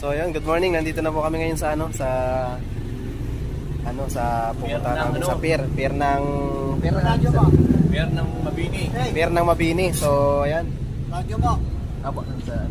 So ayun, good morning. Nandito na po kami ngayon sa ano, sa ano sa pupunta Pier ng namin ano? sa pier, pier ng pier ng Radyo mo. Meron ng mabini. Hey, pier ng Mabini. So ayan. radyo mo. Apo, sa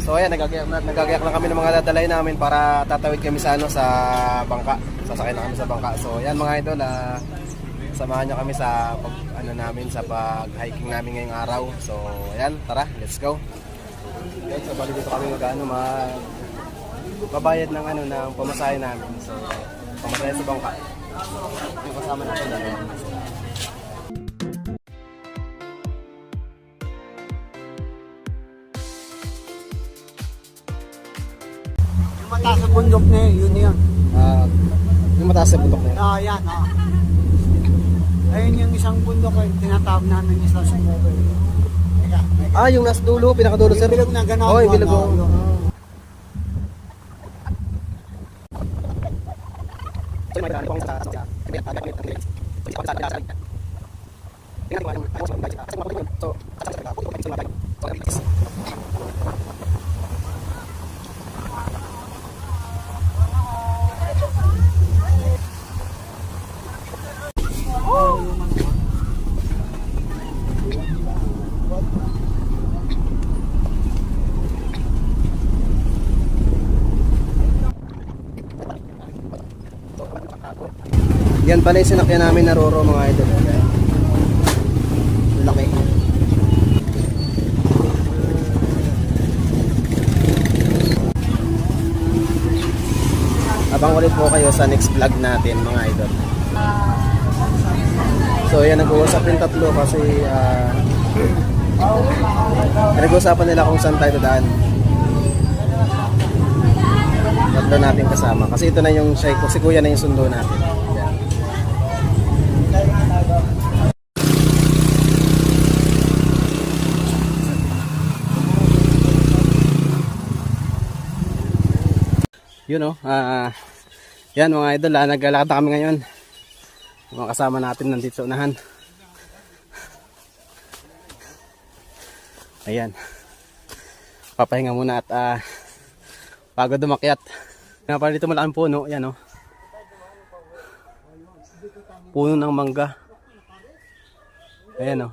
So ayan, nagagayak na, nagagayak lang kami ng mga dadalay namin para tatawid kami sa ano sa bangka. Sasakay na kami sa bangka. So ayan mga idol, ah, samahan niyo kami sa pag, ano namin sa pag-hiking namin ngayong araw. So ayan, tara, let's go. Okay, so bali dito kami mag-ano mag babayad ng ano ng pamasahe namin. So pamasahe sa bangka. Yung kasama natin dalawa. Yung mataas sa bundok na yun, yun yun. Ah, yung mataas sa bundok na yun. Ah, yan, ah. Ayun yung isang bundok ay tinatawag namin isang sumuko. Ah, yung nasa dulo, pinakadulo sir. Bilog na ganon. Oh, yung bilog. ano, Yan pala yung sinakyan namin na Roro mga idol. Laki. Abang ulit po kayo sa next vlog natin mga idol. So yan, nag-uusap yung tatlo kasi ah nag-uusapan nila kung saan tayo dadaan. Tatlo natin kasama. Kasi ito na yung si kuya na yung sundo natin. Yun oh, ah yan mga idol, ah, naglalakad na kami ngayon. Mga kasama natin nandito sa unahan. Ayan. Papahinga muna at ah, pagod umakyat. Nga pala dito malaking puno, yan oh. Puno ng mangga. Ayan oh.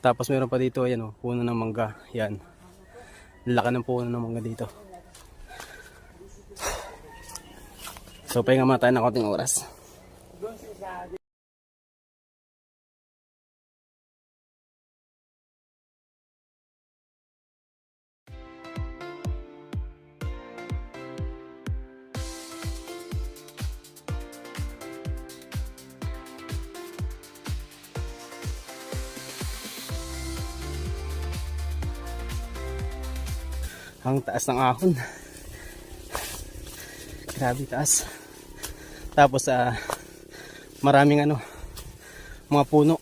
Tapos meron pa dito, ayan oh, puno ng mangga. Yan. Laki ng puno ng mangga dito. So, pahinga muna tayo ng konting oras. Taas ng ahon. Grabe taas. Tapos ah maraming ano mga puno.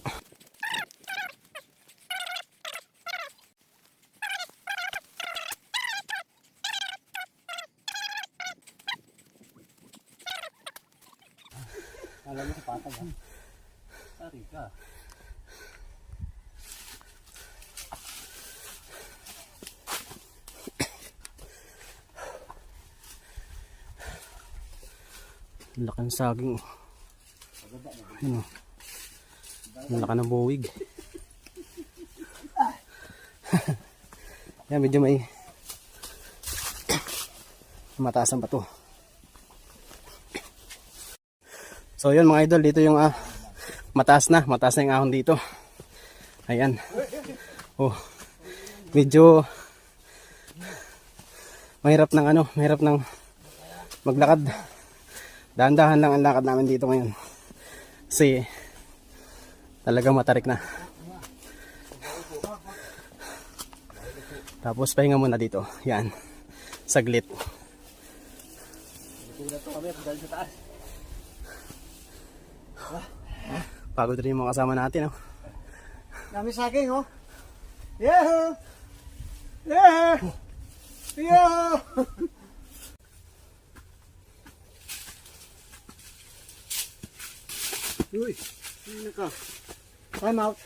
Saging. Ano? Ang laki ng buwig. Yan, medyo may mataas ang bato. So yun mga idol, dito yung ah, mataas na, mataas na yung ahon dito. Ayan. Oh, medyo mahirap ng ano, mahirap ng maglakad. Dahan-dahan lang ang lakad namin dito ngayon. Kasi talagang matarik na. Tapos pahinga muna dito. Yan. Saglit. Pagod rin yung mga kasama natin. Oh. Dami saging, oh. Yeah! Yeah! Yeah! Uy, ano ka? Time out.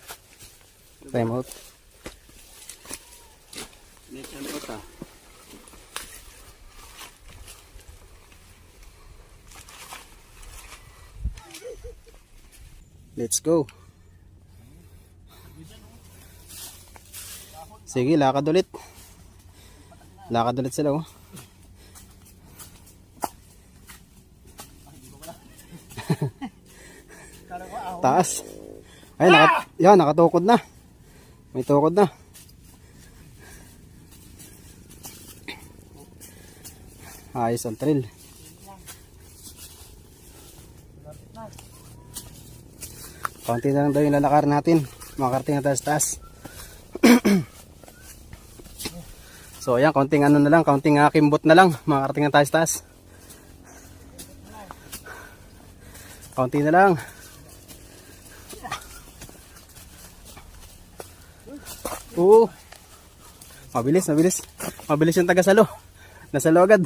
Time out. Ano pa ta? Let's go. Sige, lakad ulit. Lakad ulit sila oh. Taas. Ay, naka, yan, nakatukod na. May tukod na. Ayos ang trail. Konti na lang daw yung lalakar natin. Makarating na tayo sa taas. so ayan, konting ano na lang, konting uh, kimbot na lang. Makarating na tayo sa taas. Konti na lang. Oo. Mabilis, mabilis. Mabilis yung taga-salo. Nasalo agad.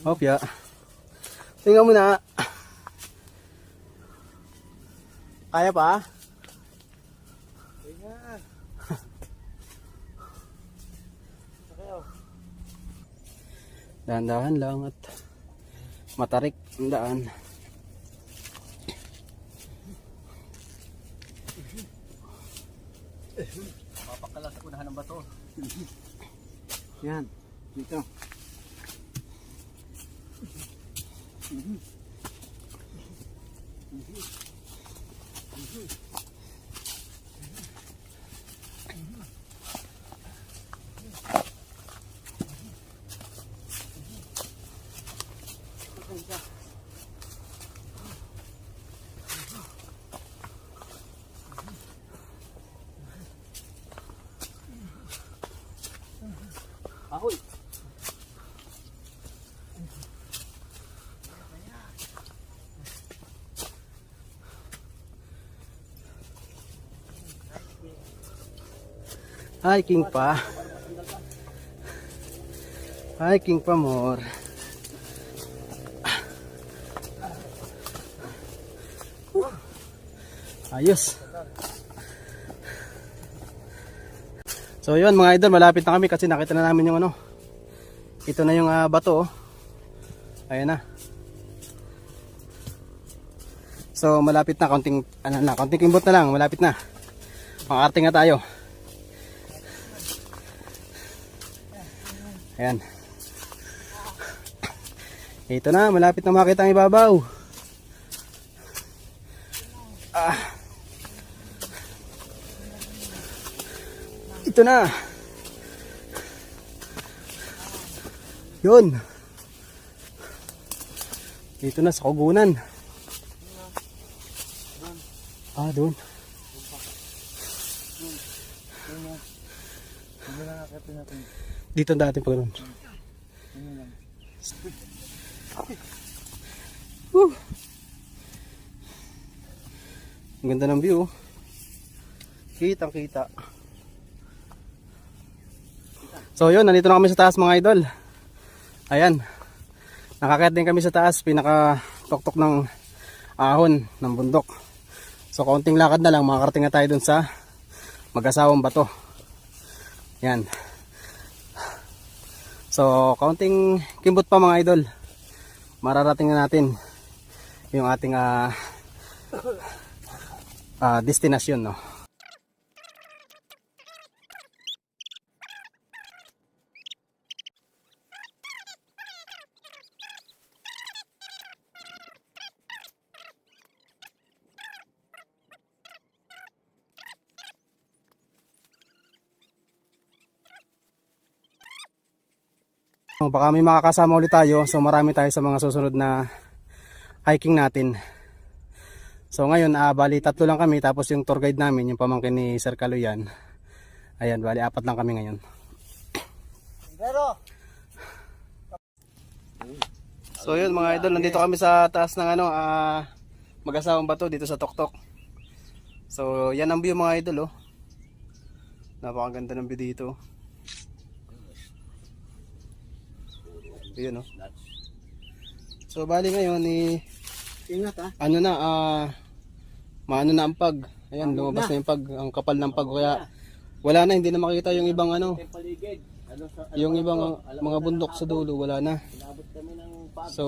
Hopya. Tingnan mo na. Kaya pa? Dahan-dahan lang at matarik ang daan. Papakala sa unahan ng bato. Yan. Dito. Ahoy! Hiking pa. Hiking pa more. Ayos. So yun mga idol, malapit na kami kasi nakita na namin yung ano. Ito na yung ah, bato oh. Ayan na. So malapit na konting ano na, konting kimbot na lang, malapit na. Makarating na tayo. Ayan. Ito na, malapit na makita ang ibabaw. Ah. Ito na. Yun. Dito na sa kugunan. Ah, doon. Dito ang dati pa ganun. Woo. Ang ganda ng view. Kitang kita. So yun, nandito na kami sa taas mga idol. Ayan. Nakakayat din kami sa taas, pinaka tuktok ng ahon ng bundok. So kaunting lakad na lang, makakarating na tayo dun sa mag-asawang bato. Yan. So, kaunting kimbot pa mga idol. Mararating na natin yung ating ah ah, destinasyon, no. Baka may makakasama ulit tayo. So marami tayo sa mga susunod na hiking natin. So ngayon, ah, bali tatlo lang kami. Tapos yung tour guide namin, yung pamangkin ni Sir Kaluyan. Ayan, bali apat lang kami ngayon. Pero, So yun mga idol, nandito kami sa taas ng ano, ah, mag-asawang bato dito sa Toktok. So yan ang view mga idol oh. Napakaganda ng view dito. Yun oh. So bali ngayon ni ingat ha. ano na ah maano na ang pag. Ayan, lumabas na yung pag, ang kapal ng pag. Kaya wala na, hindi na makita yung ibang ano, Yung paligid. Ano sa yung ibang mga bundok sa dulo, wala na. inabot kami ng pag. So,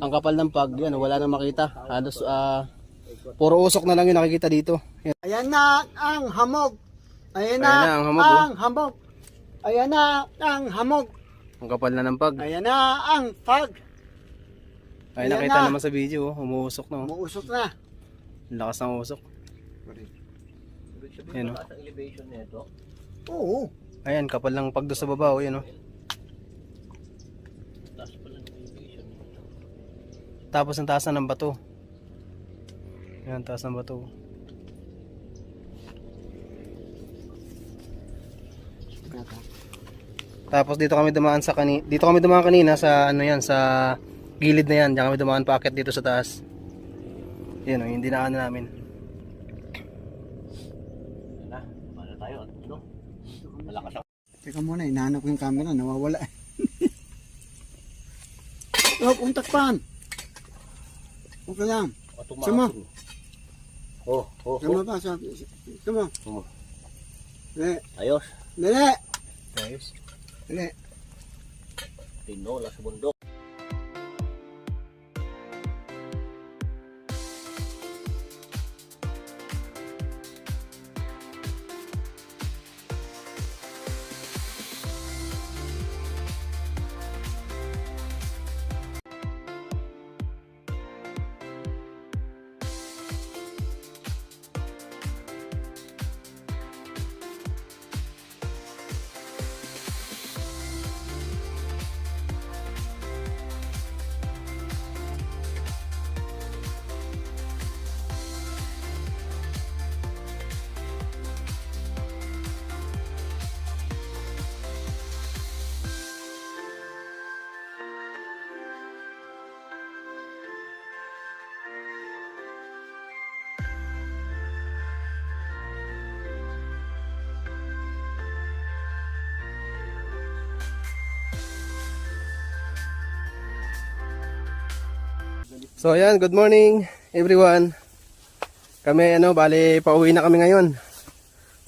ang kapal ng pag, yan, wala na makita. Halos, ah, puro usok na lang yung nakikita dito. Yan. Ayan na ang hamog. Ayan na, Ayan na ang hamog, oh. ang hamog. Ayan na ang hamog. Ang kapal na ng pag. Ayan na ang pag. Ay, Ayan nakita na. naman sa video, oh, umuusok na. Oh. Umuusok na. Ang Lakas ng usok. Ibig sabihin, Yan, oh. elevation nito. Oo. Ayan, kapal ng pag doon sa baba, oh, yan, oh. Taas pala ng elevation nito. Tapos ang taas na ng bato. Yan, taas ng bato. Tapos dito kami dumaan sa kani dito kami dumaan kanina sa ano yan sa gilid na yan. Diyan kami dumaan paakyat dito sa taas. Yan oh, yung dinaanan namin. Yan na. Paano tayo? Ano? Malakas ang Teka muna, inahanap ko yung camera, nawawala. oh, kung takpan. Okay lang. Sama. Oh, oh, Sama pa, sabi. Sama. oh. Ayos. Dali. Ayos. Dali. Tinola sa bundok. So ayan, good morning everyone. Kami ano, bali pauwi na kami ngayon.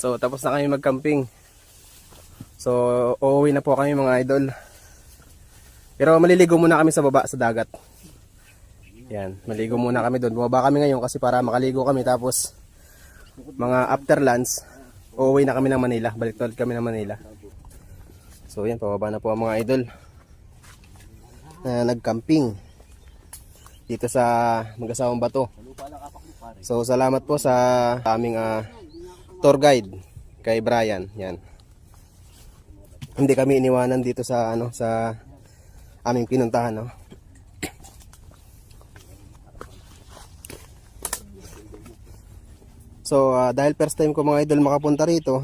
So tapos na kami mag-camping. So uuwi na po kami mga idol. Pero maliligo muna kami sa baba sa dagat. Yan, maligo muna kami doon. Bumaba kami ngayon kasi para makaligo kami tapos mga after lunch, uuwi na kami ng Manila. Balik ulit kami ng Manila. So yan, pababa na po ang mga idol. Na nag-camping dito sa Magasawang Bato. So salamat po sa aming ah, tour guide kay Brian. Yan. Hindi kami iniwanan dito sa ano sa aming pinuntahan, no. So ah, dahil first time ko mga idol makapunta rito,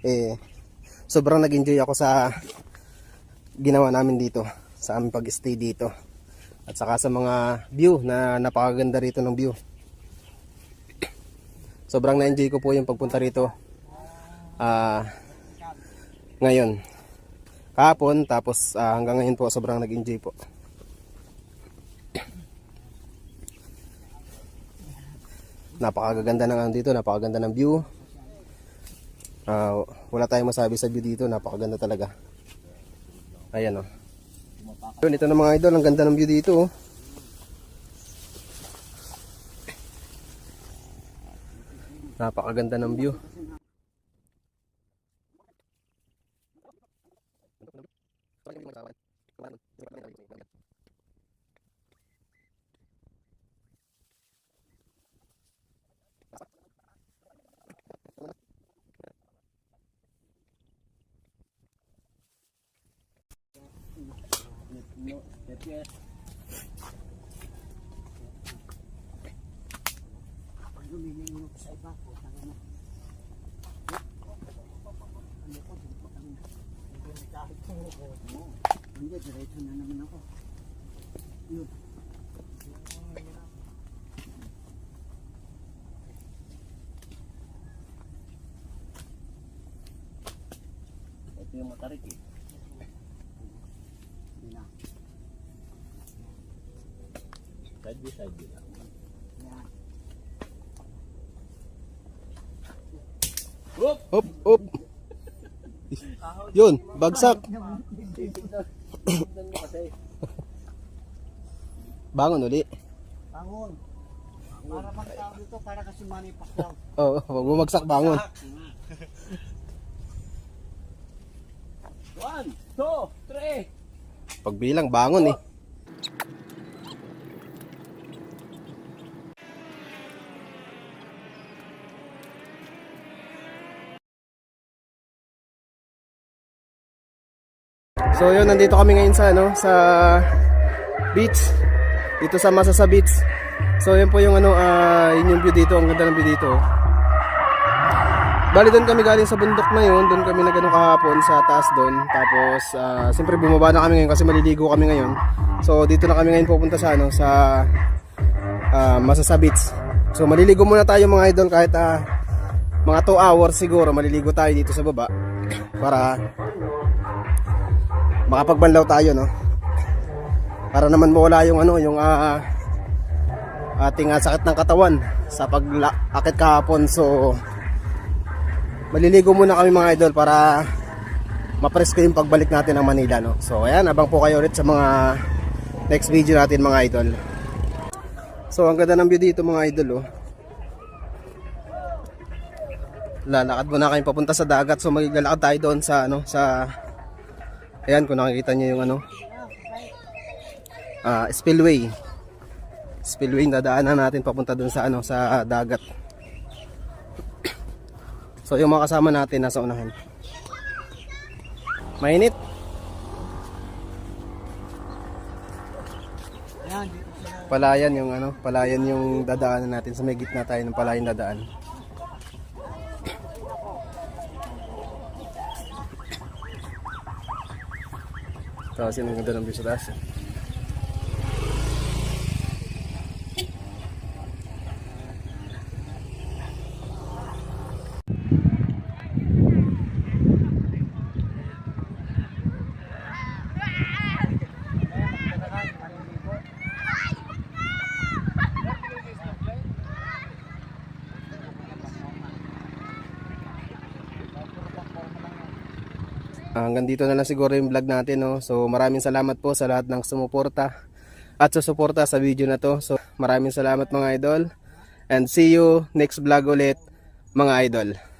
eh sobrang nag-enjoy ako sa ginawa namin dito sa aming pag-stay dito. At saka sa mga view na napakaganda rito ng view. Sobrang na-enjoy ko po yung pagpunta rito. Ah ngayon. Kahapon tapos ah, hanggang ngayon po sobrang nag-enjoy po. Napakaganda ng ano dito, napakaganda ng view. Ah, wala tayong masabi sa view dito, napakaganda talaga. Ayan oh. Yun, ito na mga idol, ang ganda ng view dito. Oh. Napakaganda ng view. Hindi, diretso na naman ako. Yun. Ito yung matarik eh. Yun na. Side by side yun lang. Yan. Hop, hop. Yun, bagsak. Bangon uli. Bangon. Para magtawag dito, para kasi manipak daw. Oo, oh, wag bumagsak bangon. One, two, three. Pagbilang, bangon eh. So yun, nandito kami ngayon sa ano, sa beach. Dito sa Masasa Beach. So yun po yung ano, ah, yun yung view dito, ang ganda ng view dito. Bali doon kami galing sa bundok na yun, doon kami nagano kahapon sa taas doon. Tapos ah, siyempre bumaba na kami ngayon kasi maliligo kami ngayon. So dito na kami ngayon pupunta sa ano sa ah, Masasa Beach. So maliligo muna tayo mga idol kahit ah, mga 2 hours siguro maliligo tayo dito sa baba para makapagbanlaw tayo no. Para naman mawala yung ano yung ah, ating ah, sakit ng katawan sa pag-akit kahapon. So maliligo muna kami mga idol para mapresko yung pagbalik natin ng Manila no. So ayan, abang po kayo ulit sa mga next video natin mga idol. So ang ganda ng view dito mga idol oh. Lalakad muna kami papunta sa dagat so maglalakad tayo doon sa ano sa Ayan kung nakikita niyo yung ano ah spillway. Spillway na daanan natin papunta doon sa ano sa ah, dagat. So yung mga kasama natin nasa unahan. Mainit. Palayan yung ano, palayan yung dadaanan natin sa may gitna tayo ng palayan dadaan. Tapos yun ang ganda ng view sa taas. Hanggang dito na lang siguro yung vlog natin. No? So maraming salamat po sa lahat ng sumuporta at susuporta sa video na to. So maraming salamat mga idol. And see you next vlog ulit mga idol.